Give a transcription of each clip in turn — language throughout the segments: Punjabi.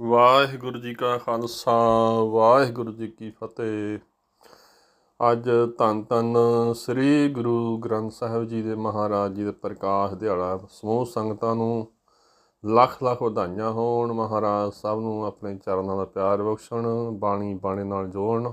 ਵਾਹਿਗੁਰੂ ਜੀ ਕਾ ਖਾਲਸਾ, ਵਾਹਿਗੁਰੂ ਜੀ ਕੀ ਫਤਿਹ। ਅੱਜ ਧੰਨ ਧੰਨ ਸ੍ਰੀ ਗੁਰੂ ਗ੍ਰੰਥ ਸਾਹਿਬ ਜੀ ਦੇ ਮਹਾਰਾਜ ਜੀ ਦੇ ਪ੍ਰਕਾਸ਼ ਦਿਹਾੜਾ, ਸਮੂਹ ਸੰਗਤਾਂ ਨੂੰ ਲੱਖ ਲੱਖ ਵਧਾਈਆਂ ਹੋਣ। ਮਹਾਰਾਜ ਸਭ ਨੂੰ ਆਪਣੇ ਚਰਨਾਂ ਦਾ ਪਿਆਰ ਬਖਸ਼ਣ, ਬਾਣੀ ਬਾਣੇ ਨਾਲ ਜੋੜਨ,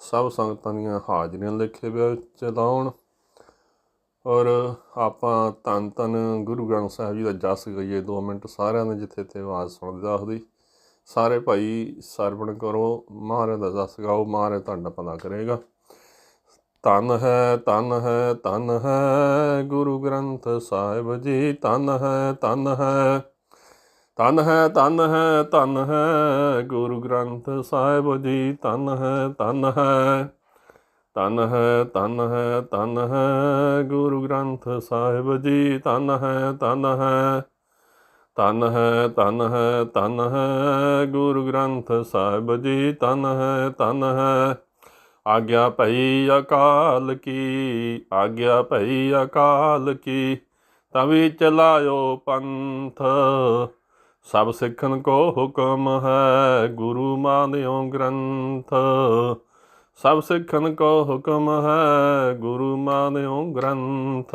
ਸਭ ਸੰਗਤਾਂ ਦੀਆਂ ਹਾਜ਼ਰੀਆਂ ਲਿਖੇ ਵਿੱਚ ਲਾਉਣ। ਔਰ ਆਪਾਂ ਧੰਨ ਧੰਨ ਗੁਰੂ ਗ੍ਰੰਥ ਸਾਹਿਬ ਜੀ ਦਾ ਜਸ ਗਈਏ। 2 ਮਿੰਟ ਸਾਰਿਆਂ ਨੇ ਜਿੱਥੇ ਤੇ ਆਵਾਜ਼ ਸੁਣਦੇ ਆਖਦੀ ਸਾਰੇ ਭਾਈ ਸਰਵਣ ਕਰੋ ਮਹਾਰਾਜ ਦਾ ਜਸ ਗਾਓ ਮਹਾਰਾਜ ਤੁਹਾਡਾ ਭਲਾ ਕਰੇਗਾ ਧੰਨ ਹੈ ਧੰਨ ਹੈ ਧੰਨ ਹੈ ਗੁਰੂ ਗ੍ਰੰਥ ਸਾਹਿਬ ਜੀ ਧੰਨ ਹੈ ਧੰਨ ਹੈ ਧੰਨ ਹੈ ਧੰਨ ਹੈ ਧੰਨ ਹੈ ਗੁਰੂ ਗ੍ਰੰਥ ਸਾਹਿਬ ਜੀ ਧੰਨ ਹੈ ਧੰਨ ਹੈ ਧੰਨ ਹੈ ਧੰਨ ਹੈ ਧੰਨ ਹੈ ਗੁਰੂ ਗ੍ਰੰਥ ਸਾਹਿਬ ਜੀ ਧੰਨ ਹੈ ਧੰਨ ਹੈ ਧੰਨ ਹੈ ਧੰਨ ਹੈ ਧੰਨ ਹੈ ਗੁਰੂ ਗ੍ਰੰਥ ਸਾਹਿਬ ਜੀ ਧੰਨ ਹੈ ਧੰਨ ਹੈ ਆਗਿਆ ਭਈ ਅਕਾਲ ਕੀ ਆਗਿਆ ਭਈ ਅਕਾਲ ਕੀ ਤਵੀ ਚਲਾਇਓ ਪੰਥ ਸਭ ਸਿੱਖਨ ਕੋ ਹੁਕਮ ਹੈ ਗੁਰੂ ਮਾਨਿਓ ਗ੍ਰੰਥ ਸਭ ਸਿੱਖਨ ਕੋ ਹੁਕਮ ਹੈ ਗੁਰੂ ਮਾਨਿਓ ਗ੍ਰੰਥ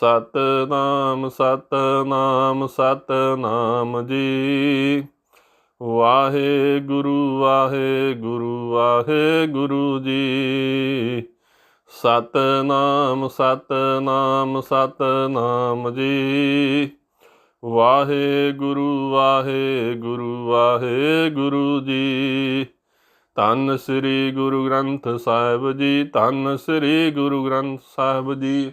ਸਤਨਾਮ ਸਤਨਾਮ ਸਤਨਾਮ ਜੀ। ਵਾਹਿਗੁਰੂ ਵਾਹਿਗੁਰੂ ਵਾਹਿਗੁਰੂ ਜੀ। ਸਤਨਾਮ ਸਤਨਾਮ ਸਤਨਾਮ ਜੀ। ਵਾਹਿਗੁਰੂ ਵਾਹਿਗੁਰੂ ਵਾਹਿਗੁਰੂ ਜੀ। ਧੰਨ ਸ੍ਰੀ ਗੁਰੂ ਗ੍ਰੰਥ ਸਾਹਿਬ ਜੀ, ਧੰਨ ਸ੍ਰੀ ਗੁਰੂ ਗ੍ਰੰਥ ਸਾਹਿਬ ਜੀ।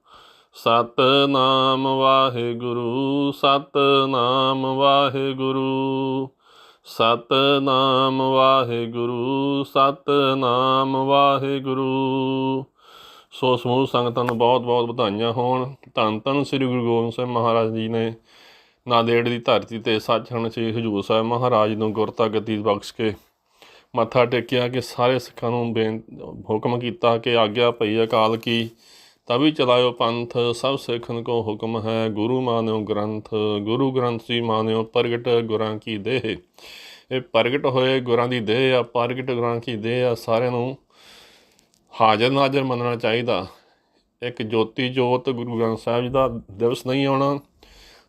ਸਤਨਾਮ ਵਾਹਿਗੁਰੂ ਸਤਨਾਮ ਵਾਹਿਗੁਰੂ ਸਤਨਾਮ ਵਾਹਿਗੁਰੂ ਸਤਨਾਮ ਵਾਹਿਗੁਰੂ। ਸੋ ਸਮੂਹ ਸੰਗਤਾਂ ਨੂੰ ਬਹੁਤ ਬਹੁਤ ਵਧਾਈਆਂ ਹੋਣ। ਧੰਨ ਧੰਨ ਸ੍ਰੀ ਗੁਰੂ ਗੋਬਿੰਦ ਸਿੰਘ ਮਹਾਰਾਜ ਜੀ ਨੇ ਨਾਂਦੇੜ ਦੀ ਧਰਤੀ ਤੇ ਸੱਚਖੰਡ ਸ੍ਰੀ ਹਜੂਰ ਸਾਹਿਬ ਮਹਾਰਾਜ ਨੂੰ ਗੁਰਤਾ ਗੱਦੀ ਬਖਸ਼ ਕੇ ਮੱਥਾ ਟੇਕਿਆ ਕਿ ਸਾਰੇ ਸਿੱਖਾਂ ਨੂੰ ਬੇਨ ਹੁਕਮ ਕੀਤਾ ਕਿ ਆਗਿਆ ਭਈ ਅਕਾਲ ਕੀ ਤਵੀ ਚਲਾਇਓ ਪੰਥ, ਸਭ ਸਿੱਖਨ ਕੋ ਹੁਕਮ ਹੈ, ਗੁਰੂ ਮਾਨਿਓ ਗ੍ਰੰਥ, ਗੁਰੂ ਗ੍ਰੰਥ ਜੀ ਮਾਨਿਓ ਪ੍ਰਗਟ ਗੁਰਾਂ ਕੀ ਦੇਹ। ਇਹ ਪ੍ਰਗਟ ਹੋਏ ਗੁਰਾਂ ਦੀ ਦੇਹ ਆ, ਪ੍ਰਗਟ ਗੁਰਾਂ ਕੀ ਦੇਹ ਆ, ਸਾਰਿਆਂ ਨੂੰ ਹਾਜ਼ਰ ਨਾਜ਼ਰ ਮੰਨਣਾ ਚਾਹੀਦਾ। ਇੱਕ ਜੋਤੀ ਜੋਤ ਗੁਰੂ ਗ੍ਰੰਥ ਸਾਹਿਬ ਜੀ ਦਾ ਦਿਵਸ ਨਹੀਂ ਆਉਣਾ,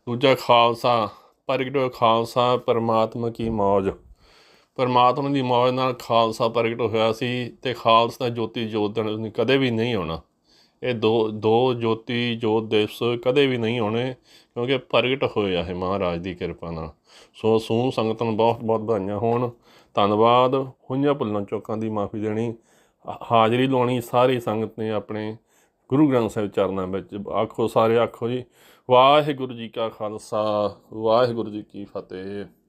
ਦੂਜਾ ਖਾਲਸਾ, ਪ੍ਰਗਟ ਹੋਇਆ ਖਾਲਸਾ, ਪਰਮਾਤਮਾ ਕੀ ਮੌਜ। ਪਰਮਾਤਮਾ ਦੀ ਮੌਜ ਨਾਲ ਖਾਲਸਾ ਪ੍ਰਗਟ ਹੋਇਆ ਸੀ ਤੇ ਖਾਲਸਾ ਜੋਤੀ ਜੋਤ ਦਿਨ ਕਦੇ ਵੀ ਨਹੀਂ ਆਉਣਾ। ਇਹ ਦੋ ਦੋ ਜੋਤੀ, ਜੋਤ ਦਿਵਸ ਕਦੇ ਵੀ ਨਹੀਂ ਹੋਣੇ ਕਿਉਂਕਿ ਪ੍ਰਗਟ ਹੋਏ ਆ ਇਹ ਮਹਾਰਾਜ ਦੀ ਕਿਰਪਾ ਨਾਲ। ਸੋ ਸੂ ਸੰਗਤਾਂ ਨੂੰ ਬਹੁਤ ਬਹੁਤ ਵਧਾਈਆਂ ਹੋਣ। ਧੰਨਵਾਦ। ਹੋਈਆਂ ਭੁੱਲਾਂ ਚੋਕਾਂ ਦੀ ਮਾਫੀ ਦੇਣੀ। ਹਾ- ਹਾਜ਼ਰੀ ਲਾਉਣੀ ਸਾਰੀ ਸੰਗਤ ਨੇ ਆਪਣੇ ਗੁਰੂ ਗ੍ਰੰਥ ਸਾਹਿਬ ਚਰਨਾਂ ਵਿੱਚ। ਆਖੋ ਸਾਰੇ, ਆਖੋ ਜੀ। ਵਾਹਿਗੁਰੂ ਜੀ ਕਾ ਖਾਲਸਾ। ਵਾਹਿਗੁਰੂ ਜੀ ਕੀ ਫਤਿਹ।